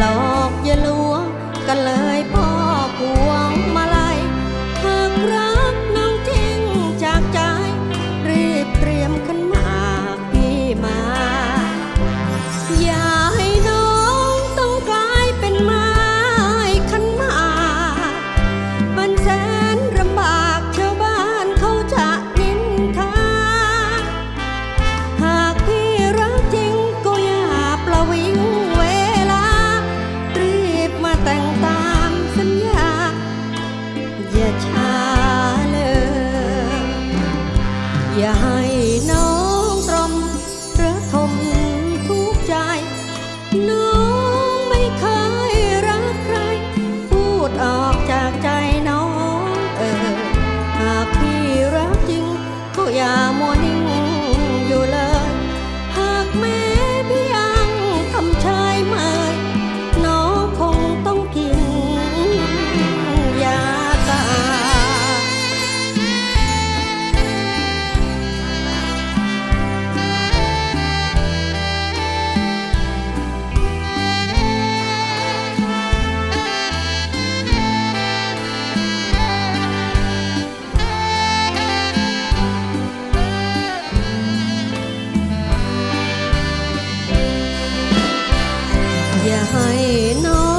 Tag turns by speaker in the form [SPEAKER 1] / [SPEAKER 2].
[SPEAKER 1] หลอกอย่าลวงกันเลย ให้น้องตรมระทมทุกใจน้อง อย่าให้น้อง